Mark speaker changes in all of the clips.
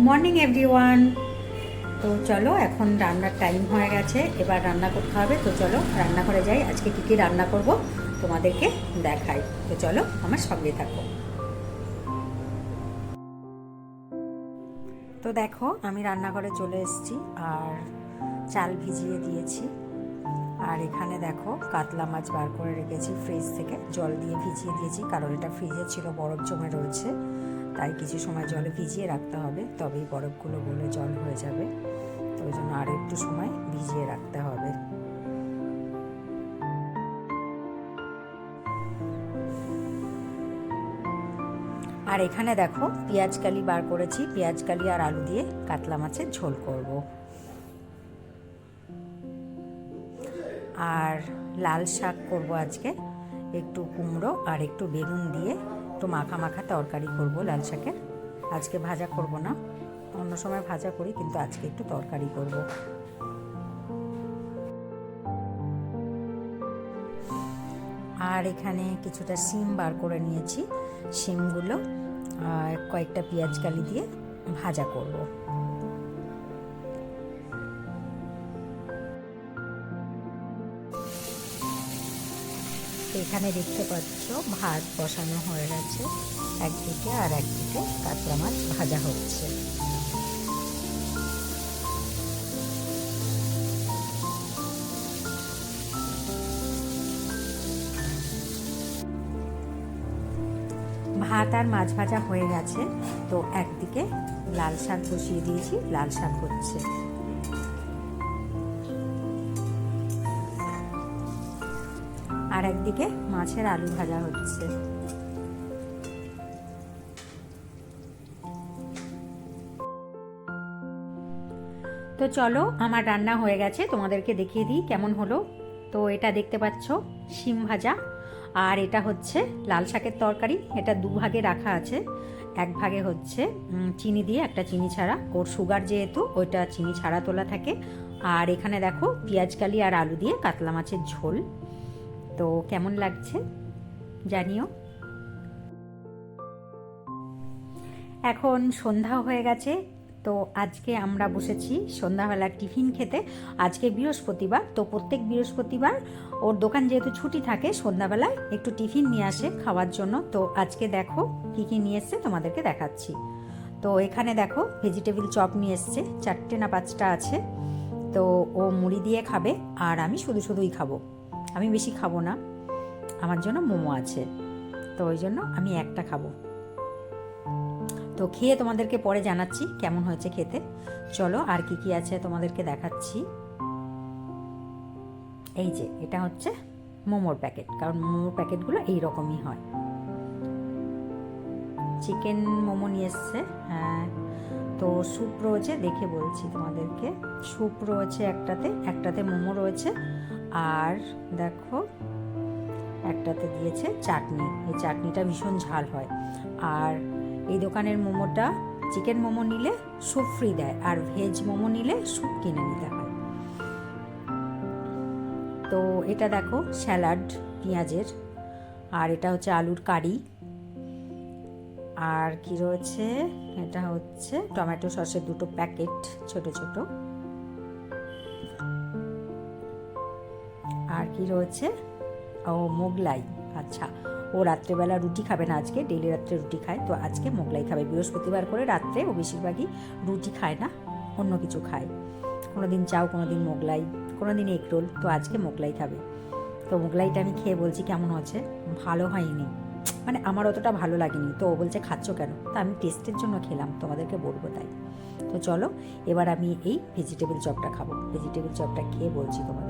Speaker 1: Good morning, everyone. তো চলো, এখন রান্নার টাইম হয়ে গেছে, এবার রান্না করতে হবে। তো চলো রান্না করে যাই। আজকে কী কী রান্না করব তোমাদেরকে দেখাই। তো চলো, আমার সঙ্গে থাকো। তো দেখো, আমি রান্নাঘরে চলে এসেছি, আর চাল ভিজিয়ে দিয়েছি। আর এখানে দেখো, কাতলা মাছ বার করে রেখেছি ফ্রিজ থেকে। জল দিয়ে ভিজিয়ে দিয়েছি, কারণ এটা ফ্রিজে ছিল, বরফ জমে রয়েছে। তাই কিছু সময় জলে ভিজিয়ে রাখতে হবে। তবেই বরফগুলো গলে জল হয়ে যাবে। তো ওই জন্য আরও একটু সময় ভিজিয়ে রাখতে হবে। আর এখানে দেখো, পেঁয়াজ কালি বার করেছি। পেঁয়াজ কালি আর আলু দিয়ে কাতলা মাছের ঝোল করব। আর লাল শাক করব আজকে। একটু কুমড়ো আর একটু বেগুন দিয়ে। একটু মাখা মাখা তরকারি করব, লাল শাকের। আজকে ভাজা করব না। অন্য সময় ভাজা করি, কিন্তু আজকে একটু তরকারি করব। আর এখানে কিছুটা সিম বার করে নিয়েছি। সিমগুলো কয়েকটা পেঁয়াজ কালি দিয়ে ভাজা করব। এখানে দেখতে পাচ্ছ ভাত বসানো হয়ে গেছে। একদিকে আর একদিকে কাতলা মাছ ভাজা হচ্ছে। ভাত আর মাছ ভাজা হয়ে গেছে। তো একদিকে লাল শাক বসিয়ে দিয়েছি, লাল শাক হচ্ছে। আর একদিকে মাছের আলু ভাজা হচ্ছে। তো চলো, আমার রান্না হয়ে গেছে, তোমাদেরকে দেখিয়ে দিই কেমন হলো। তো এটা দেখতে পাচ্ছ, শিম ভাজা, আর এটা হচ্ছে লাল শাকের তরকারি, এটা দু ভাগে রাখা আছে। এক ভাগে হচ্ছে চিনি দিয়ে একটা চিনি ছাড়া। ওর সুগার যেহেতু, ওইটা চিনি ছাড়া তোলা থাকে। আর এখানে দেখো, পেঁয়াজ কালি আর আলু দিয়ে কাতলা মাছের ঝোল। তো কেমন লাগছে? জানিও। এখন সন্ধ্যা হয়ে গেছে, তো আজকে আমরা বসেছি সন্ধ্যাবেলা টিফিন খেতে। আজকে বৃহস্পতিবার, তো প্রত্যেক বৃহস্পতিবার ওর দোকান যেহেতু ছুটি থাকে, সন্ধ্যাবেলায় একটু টিফিন নিয়ে আসে খাওয়ার জন্য। তো আজকে দেখো কী কী নিয়ে এসছে, তোমাদেরকে দেখাচ্ছি। তো এখানে দেখো ভেজিটেবিল চপ নিয়ে এসছে, চারটে না পাঁচটা আছে। তো ও মুড়ি দিয়ে খাবে, আর আমি শুধু শুধুই খাব। আমি বেশি খাব না। আমার জন্য মোমো আছে। তো ওই জন্য আমি একটা খাব। তো খেয়ে তোমাদেরকে পরে জানাচ্ছি কেমন হয়েছে খেতে। চলো আর কি কি আছে তোমাদেরকে দেখাচ্ছি। এই যে, এটা হচ্ছে মোমোর প্যাকেট। কারণ মোমোর প্যাকেটগুলো এই রকমই হয়। চিকেন মোমো নিয়ে এসছে। হ্যাঁ। তো স্যুপ রয়েছে দেখে বলছি তোমাদেরকে। স্যুপ রয়েছে একটাতে। একটাতে মোমো রয়েছে। আর দেখো, একটাতে দিয়েছে চাটনি। এই চাটনিটা ভীষণ ঝাল হয়। আর এই দোকানের মোমোটা, চিকেন মোমো নিলে স্যুপ ফ্রি দেয় আর ভেজ মোমো নিলে স্যুপ কিনে নিতে হয়। তো এটা দেখো, স্যালাড, পেঁয়াজের। আর এটা হচ্ছে আলুর কারি। আর কি রয়েছে? এটা হচ্ছে টমেটো সসের দুটো প্যাকেট, ছোট ছোট। আর কি রয়েছে? ও, মোগলাই। আচ্ছা ও রাত্রেবেলা রুটি খাবে না আজকে ডেলি রাত্রে রুটি খায়। তো আজকে মোগলাই খাবে। বৃহস্পতিবার করে রাত্রে ও বেশিরভাগই রুটি খায় না, অন্য কিছু খায়। কোনো দিন চাও কোনো দিন মোগলাই কোনো দিন এগরোল তো আজকে মোগলাই খাবে। তো মোগলাইটা আমি খেয়ে বলছি কেমন হচ্ছে ভালো হয়নি। মানে আমার অতটা ভালো লাগেনি। তো ও বলছে, খাচ্ছ কেন? তা আমি টেস্টের জন্য খেলাম, তোমাদেরকে বলব তাই। তো চলো, এবার আমি এই ভেজিটেবল চপটা খাব। ভেজিটেবল চপটা খেয়ে বলছি তোমাদেরকে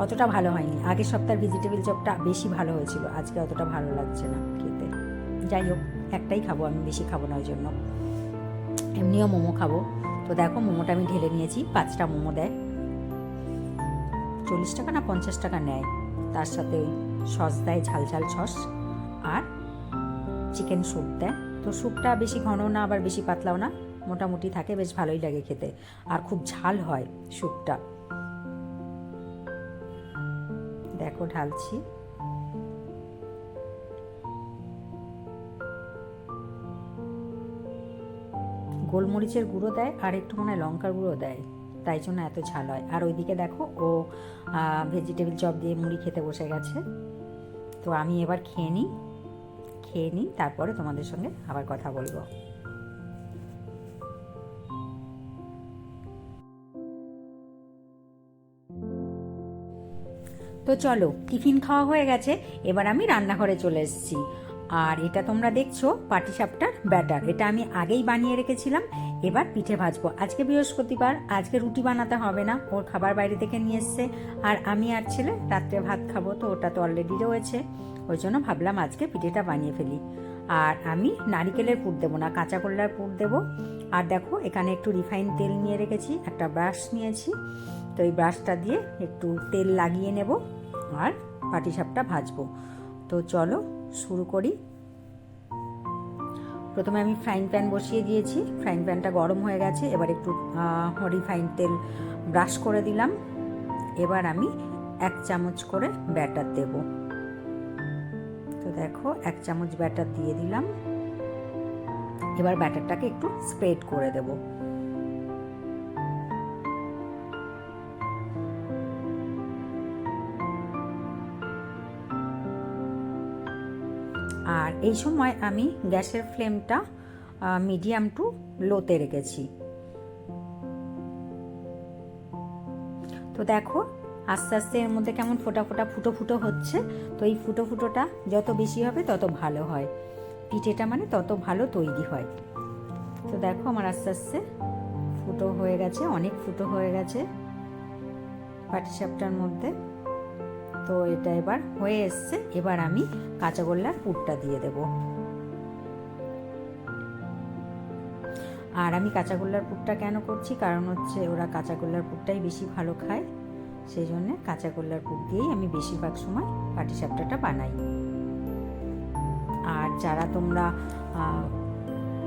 Speaker 1: অতটা ভালো হয়নি। আগের সপ্তাহের ভেজিটেবল চপটা বেশি ভালো হয়েছিল। আজকে অতটা ভালো লাগছে না খেতে। যাই হোক, একটাই খাব, আমি বেশি খাব না ওই জন্য এমনিও মোমো খাব। তো দেখো, মোমোটা আমি ঢেলে নিয়েছি, পাঁচটা মোমো দেয়। চল্লিশ টাকা না পঞ্চাশ টাকা নেয়। তার সাথে ওই সস দেয়, ঝাল ঝাল সস। আর চিকেন স্যুপ দেয়। তো স্যুপটা বেশি ঘন না, আবার বেশি পাতলাও না। মোটামুটি থাকে, বেশ ভালোই লাগে খেতে। আর খুব ঝাল হয় স্যুপটা। ঢালছি। গোলমরিচের গুঁড়ো দেয় আর একটু মনে হয় লঙ্কার গুঁড়ো দেয়, তাই জন্য এত ঝাল হয়। আর ওইদিকে দেখো, ও ভেজিটেবিল চপ দিয়ে মুড়ি খেতে বসে গেছে। তো আমি এবার খেয়ে নিই খেয়ে নিই, তারপরে তোমাদের সঙ্গে আবার কথা বলব। তো চলো, টিফিন খাওয়া হয়ে গেছে, এবার আমি রান্নাঘরে চলে এসেছি। আর এটা তোমরা দেখছ পাটিসাপটার ব্যাটার। এটা আমি আগেই বানিয়ে রেখেছিলাম, এবার পিঠে ভাজবো। আজকে বৃহস্পতিবার, আজকে রুটি বানাতে হবে না, ওর খাবার বাইরে থেকে নিয়ে এসছে। আর আমি আর ছেলে রাত্রে ভাত খাব, তো ওটা তো অলরেডি রয়েছে। ওই জন্য ভাবলাম আজকে পিঠেটা বানিয়ে ফেলি। আর আমি নারিকেলের পুর দেবো না, কাঁচা কলার পুর দেবো। আর দেখো, এখানে একটু রিফাইন তেল নিয়ে রেখেছি, একটা ব্রাশ নিয়েছি। তো এই ব্রাশটা দিয়ে একটু তেল লাগিয়ে নেব। আর পাটিসাপটা ভাজবো। তো চলো শুরু করি। প্রথমে আমি ফ্রাইং প্যান বসিয়ে দিয়েছি। ফ্রাইং প্যানটা গরম হয়ে গেছে। এবার একটু রিফাইন তেল ব্রাশ করে দিলাম। এবার আমি এক চামচ করে ব্যাটার দেব। তো দেখো, এক চামচ ব্যাটার দিয়ে দিলাম। এবার ব্যাটারটাকে একটু স্প্রেড করে দেবো। আর এই সময় আমি গ্যাসের ফ্লেমটা মিডিয়াম টু লোতে রেখেছি। তো দেখো, আস্তে আস্তে এর মধ্যে কেমন ফোটা ফোটা ফুটো ফুটো হচ্ছে। তো এই ফুটো ফুটোটা যত বেশি হবে তত ভালো হয়। পিঠেটা মানে তত ভালো তৈরি হয়। তো দেখো আমার আস্তে আস্তে ফুটো হয়ে গেছে, অনেক ফুটো হয়ে গেছে পাটিসাপটার মধ্যে। তো এটা এবার হয়ে এসছে। এবার আমি কাঁচাগোল্লার পুরটা দিয়ে দেব। আর আমি কাঁচাগোল্লার পুরটা কেন করছি? কারণ হচ্ছে ওরা কাঁচাগোল্লার পুরটাই বেশি ভালো খায়। সেই জন্যে কাঁচাগোল্লার পুর দিয়েই আমি বেশিরভাগ সময় পাটিসাপটাটা বানাই। আর যারা তোমরা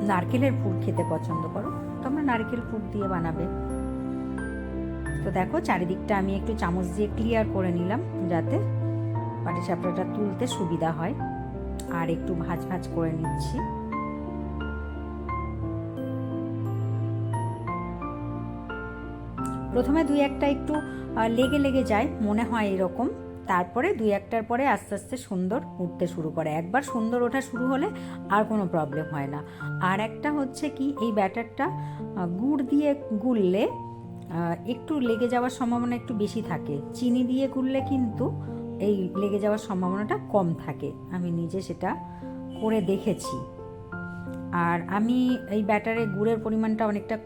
Speaker 1: নারকেলের পুর খেতে পছন্দ করো, তোমরা নারকেল পুর দিয়ে বানাবে। তো দেখো, চারিদিকটা আমি একটু চামচ দিয়ে ক্লিয়ার করে নিলাম, যাতে পাটিসাপটাটা তুলতে সুবিধা হয়। আর একটু ভাজ ভাজ করে নিচ্ছি। প্রথমে দুই একটা একটু লেগে লেগে যায়, মনে হয় এরকম। তারপরে দুই একটার পরে আস্তে আস্তে সুন্দর উঠতে শুরু করে। একবার সুন্দর ওঠা শুরু হলে আর কোনো প্রবলেম হয় না। আর একটা হচ্ছে কি, এই ব্যাটারটা গুড় দিয়ে গুললে একটু লেগে যাওয়ার সম্ভাবনা একটু বেশি থাকে। চিনি দিয়ে গুললে কিন্তু এই লেগে যাওয়ার সম্ভাবনাটা কম থাকে। আমি নিজে সেটা করে দেখেছি। আর আমি এই ব্যাটারে গুড়ের পরিমাণটা অনেকটা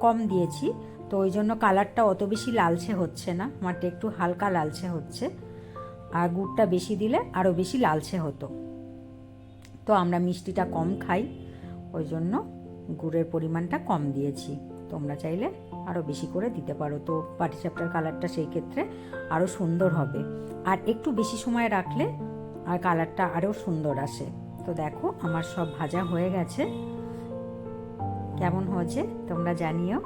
Speaker 1: কম দিয়েছি। তো ওই জন্য কালারটা অত বেশি লালচে হচ্ছে না। আমারটা একটু হালকা লালচে হচ্ছে। আর গুড়টা বেশি দিলে আরও বেশি লালচে হতো। তো আমরা মিষ্টিটা কম খাই। ওই জন্য গুড়ের পরিমাণটা কম দিয়েছি। তোমরা চাইলে আরও বেশি করে দিতে পারো। তো পাটিসাপটার কালারটা সেই ক্ষেত্রে আরও সুন্দর হবে। আর একটু বেশি সময় রাখলে আর কালারটা আরও সুন্দর আসে। তো দেখো, আমার সব ভাজা হয়ে গেছে। কেমন হয়েছে তোমরা জানিও।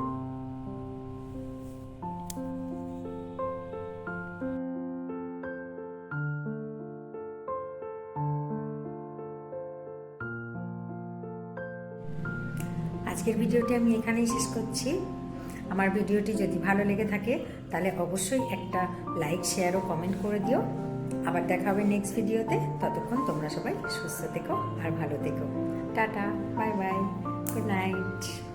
Speaker 1: আজকের ভিডিওটি আমি এখানেই শেষ করছি। আমার ভিডিওটি যদি ভালো লেগে থাকে, তাহলে অবশ্যই একটা লাইক, শেয়ার ও কমেন্ট করে দিও। আবার দেখা হবে নেক্সট ভিডিওতে। ততক্ষণ তোমরা সবাই সুস্থ থেকো আর ভালো থেকো। Tata, bye bye good night